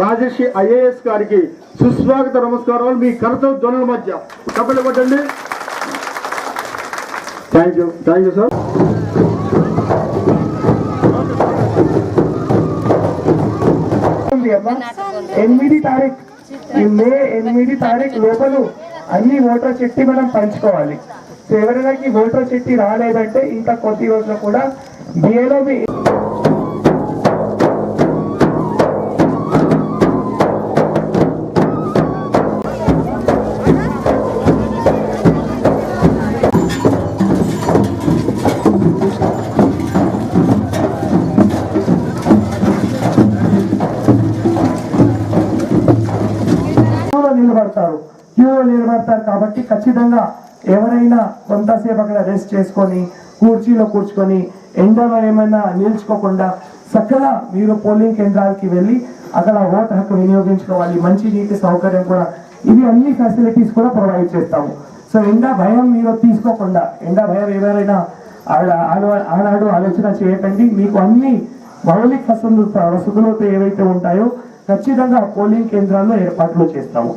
రాజర్షి IAS గారికి సుస్వాగత నమస్కారాలు. మీ కర్తవ్య ధ్వనుల మధ్య కబడ్డీ కొట్టండి. Thank you thank you sir ఎనిమిది తారీఖు ఈ మే ఎనిమిది తారీఖు లోపల అన్ని ఓటర్ చెట్టి మనం పంచుకోవాలి. సో ఓటర్ చెట్టి రాలేదంటే ఇంకా కొద్ది రోజులు కూడా బిఏలో నిలబడతారు. క్యూలో నిలబడతారు కాబట్టి ఖచ్చితంగా ఎవరైనా కొంతసేపు అక్కడ రెస్ట్ చేసుకొని కుర్చీలో కూర్చుకొని ఎండలో ఏమైనా నిల్చుకోకుండా చక్కగా మీరు పోలింగ్ కేంద్రాలకి వెళ్ళి అక్కడ ఓటు హక్కు వినియోగించుకోవాలి. మంచి నీటి సౌకర్యం కూడా. ఇవి అన్ని ఫెసిలిటీస్ కూడా ప్రొవైడ్ చేస్తాము. సో ఎండ భయం మీరు తీసుకోకుండా ఎండ భయం ఎవరైనా ఆనాడు ఆలోచన చేయకండి. మీకు అన్ని మౌలిక వసతులు వసతులతో ఏవైతే ఉంటాయో ఖచ్చితంగా పోలింగ్ కేంద్రాల్లో ఏర్పాట్లు చేస్తాము.